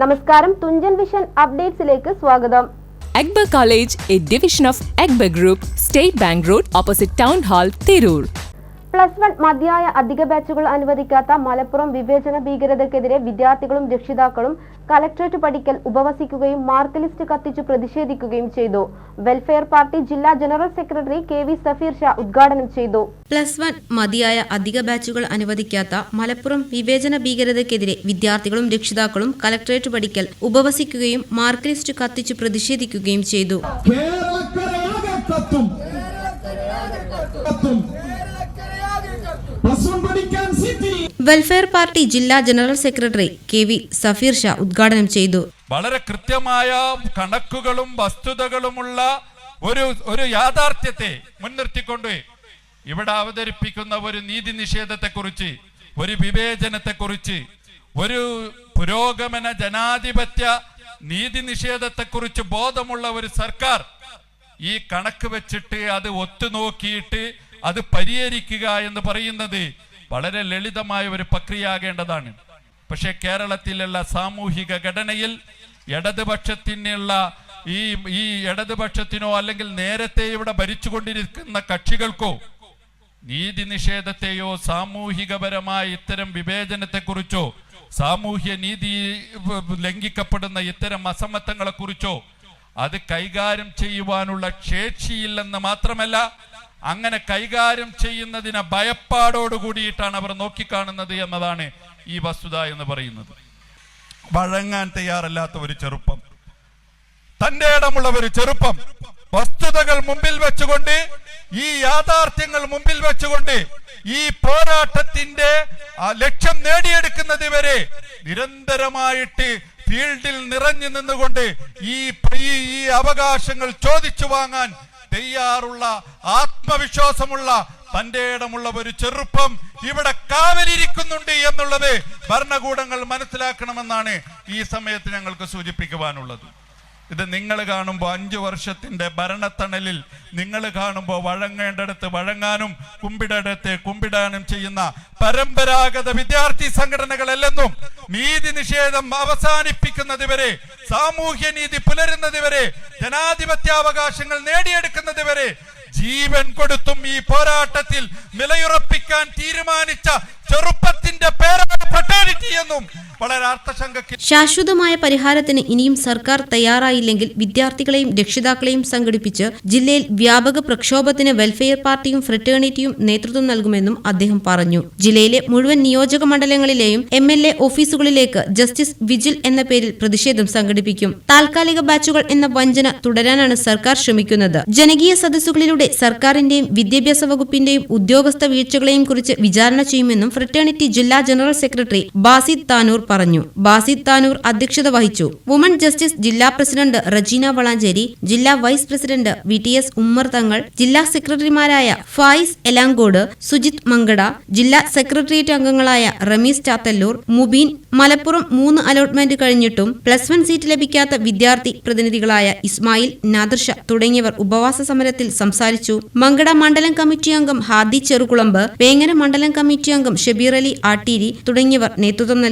നമസ്കാരം തുഞ്ചൻ വിഷൻ അപ്ഡേറ്റ്സിലേക്ക് സ്വാഗതം. Akbar college A division of Akbar group state bank road opposite town hall Tirur. Plus one മതിയായ അധിക ബാച്ചുകൾ അനുവദിക്കാത്ത മലപ്പുറം വിവേചന ഭീകരതക്കെതിരെ വിദ്യാർത്ഥികളും രക്ഷിതാക്കളും കലക്ട്രേറ്റ് പഠിക്കൽ ഉപവസിക്കുകയും മാർക്ക് ലിസ്റ്റ് കത്തിച്ചു പ്രതിഷേധിക്കുകയും ചെയ്തു. വെൽഫെയർ പാർട്ടി ജില്ലാ general secretary K V Safeer Shah ഉദ്ഘാടനം ചെയ്തു. പ്ലസ് വൺ മതിയായ അധിക ബാച്ചുകൾ അനുവദിക്കാത്ത മലപ്പുറം വിവേചന ഭീകരതയ്ക്കെതിരെ വിദ്യാർത്ഥികളും രക്ഷിതാക്കളും കലക്ട്രേറ്റ് പഠിക്കൽ ഉപവസിക്കുകയും മാർക്ക് ലിസ്റ്റ് കത്തിച്ചു പ്രതിഷേധിക്കുകയും ചെയ്തു. വെൽഫെയർ പാർട്ടി ജില്ലാ general secretary K V Safeer Shah ഉദ്ഘാടനം ചെയ്തു. വളരെ കൃത്യമായ കണക്കുകളും വസ്തുതകളുമുള്ള ഒരു ഒരു യാഥാർത്ഥ്യത്തെ മുൻനിർത്തിക്കൊണ്ട് ഇവിടെ അവതരിപ്പിക്കുന്ന ഒരു നീതി നിഷേധത്തെ കുറിച്ച് ഒരു വിവേചനത്തെ കുറിച്ച് ഒരു പുരോഗമന ജനാധിപത്യ നീതി നിഷേധത്തെ കുറിച്ച് ബോധമുള്ള ഒരു സർക്കാർ ഈ കണക്ക് വെച്ചിട്ട് അത് ഒത്തുനോക്കിയിട്ട് അത് പരിഹരിക്കുക എന്ന് പറയുന്നത് വളരെ ലളിതമായ ഒരു പ്രക്രിയ പ്രക്രിയയാകേണ്ടതാണ്. പക്ഷേ കേരളത്തിലുള്ള സാമൂഹിക ഘടനയിൽ ഇടതുപക്ഷത്തിനുള്ള ഈ ഈ ഇടതുപക്ഷത്തിനോ അല്ലെങ്കിൽ നേരത്തെ ഇവിടെ ഭരിച്ചുകൊണ്ടിരിക്കുന്ന കക്ഷികൾക്കോ നീതി നിഷേധത്തെയോ സാമൂഹികപരമായ ഇത്തരം വിവേചനത്തെക്കുറിച്ചോ സാമൂഹ്യ നീതി ലംഘിക്കപ്പെടുന്ന ഇത്തരം അസമത്വങ്ങളെ കുറിച്ചോ അത് കൈകാര്യം ചെയ്യുവാനുള്ള ശേഷിയില്ലെന്ന് മാത്രമല്ല അങ്ങനെ കൈകാര്യം ചെയ്യുന്നതിനെ ഭയപ്പാടോട് കൂടിയിട്ടാണ് അവർ നോക്കിക്കാണുന്നത് എന്നതാണ് ഈ വസ്തുത എന്ന് പറയുന്നത്. വഴങ്ങാൻ തയ്യാറല്ലാത്ത ഒരു ചെറുപ്പം. തന്റെ ഇടമുള്ള ഒരു ചെറുപ്പം. വസ്തുതകൾ മുമ്പിൽ വെച്ചുകൊണ്ട് ഈ യാഥാർത്ഥ്യങ്ങൾ മുമ്പിൽ വെച്ചുകൊണ്ട് ഈ പോരാട്ടത്തിന്റെ ലക്ഷ്യം നേടിയെടുക്കുന്നത് വരെ നിരന്തരമായിട്ട് ഫീൽഡിൽ നിറഞ്ഞു നിന്നുകൊണ്ട് ഈ ഈ അവകാശങ്ങൾ ചോദിച്ചു വാങ്ങാൻ തയ്യാറുള്ള ആത്മവിശ്വാസമുള്ള തന്റെ ഇടമുള്ള ഒരു ചെറുപ്പം ഇവിടെ കാവലിരിക്കുന്നുണ്ട് എന്നുള്ളത് ഭരണകൂടങ്ങൾ മനസ്സിലാക്കണമെന്നാണ് ഈ സമയത്ത് ഞങ്ങൾക്ക് സൂചിപ്പിക്കുവാനുള്ളത്. ഇത് നിങ്ങൾ കാണുമ്പോൾ അഞ്ചു വർഷത്തിന്റെ ഭരണത്തണലിൽ നിങ്ങൾ കാണുമ്പോൾ വഴങ്ങേണ്ടടുത്ത് വഴങ്ങാനും കുമ്പിടടുത്ത് കുമ്പിടാനും ചെയ്യുന്ന പരമ്പരാഗത വിദ്യാർത്ഥി സംഘടനകളല്ലെന്നും നീതി നിഷേധം അവസാനിപ്പിക്കുന്നതുവരെ സാമൂഹ്യ നീതി പുലരുന്നത് വരെ ജനാധിപത്യാവകാശങ്ങൾ നേടിയെടുക്കുന്നത് വരെ ജീവൻ കൊടുത്തും ഈ പോരാട്ടത്തിൽ നിലയുറപ്പിക്കാൻ തീരുമാനിച്ച ചെറുപ്പത്തിന്റെ പേരാണ് ശാശ്വതമായ പരിഹാരത്തിന് ഇനിയും സർക്കാർ തയ്യാറായില്ലെങ്കിൽ വിദ്യാർത്ഥികളെയും രക്ഷിതാക്കളെയും സംഘടിപ്പിച്ച് ജില്ലയിൽ വ്യാപക പ്രക്ഷോഭത്തിന് വെൽഫെയർ പാർട്ടിയും ഫ്രറ്റേണിറ്റിയും നേതൃത്വം നൽകുമെന്നും അദ്ദേഹം പറഞ്ഞു. ജില്ലയിലെ മുഴുവൻ നിയോജക മണ്ഡലങ്ങളിലെയും എം എൽ എ ഓഫീസുകളിലേക്ക് ജസ്റ്റിസ് വിജിൽ എന്ന പേരിൽ പ്രതിഷേധം സംഘടിപ്പിക്കും. താൽക്കാലിക ബാച്ചുകൾ എന്ന വഞ്ചന തുടരാനാണ് സർക്കാർ ശ്രമിക്കുന്നത്. ജനകീയ സദസ്സുകളിലൂടെ സർക്കാരിന്റെയും വിദ്യാഭ്യാസ വകുപ്പിന്റെയും ഉദ്യോഗസ്ഥ വീഴ്ചകളെയും കുറിച്ച് വിചാരണ ചെയ്യുമെന്നും ഫ്രറ്റേണിറ്റി ജില്ലാ ജനറൽ സെക്രട്ടറി ബാസിദ് താനൂർ പറഞ്ഞു. ബാസിദ് താനൂർ അധ്യക്ഷത വഹിച്ചു. വുമൺ ജസ്റ്റിസ് ജില്ലാ പ്രസിഡന്റ് റജീന വളാഞ്ചേരി ജില്ലാ vice president V T S Ummer Thangal ജില്ലാ സെക്രട്ടറിമാരായ ഫായിസ് എലാങ്കോട് സുജിത് മങ്കട ജില്ലാ സെക്രട്ടേറിയറ്റ് അംഗങ്ങളായ റമീസ് ചാത്തല്ലൂർ മുബീൻ മലപ്പുറം മൂന്ന് അലോട്ട്മെന്റ് കഴിഞ്ഞിട്ടും പ്ലസ് വൺ സീറ്റ് ലഭിക്കാത്ത വിദ്യാർത്ഥി പ്രതിനിധികളായ ഇസ്മായിൽ നാദർഷ തുടങ്ങിയവർ ഉപവാസ സമരത്തിൽ സംസാരിച്ചു. മങ്കട മണ്ഡലം കമ്മിറ്റി അംഗം ഹാദി ചെറുകുളമ്പ് വേങ്ങര മണ്ഡലം കമ്മിറ്റി അംഗം ഷബീർ അലി ആട്ടീരി തുടങ്ങിയവർ നേതൃത്വം നൽകി.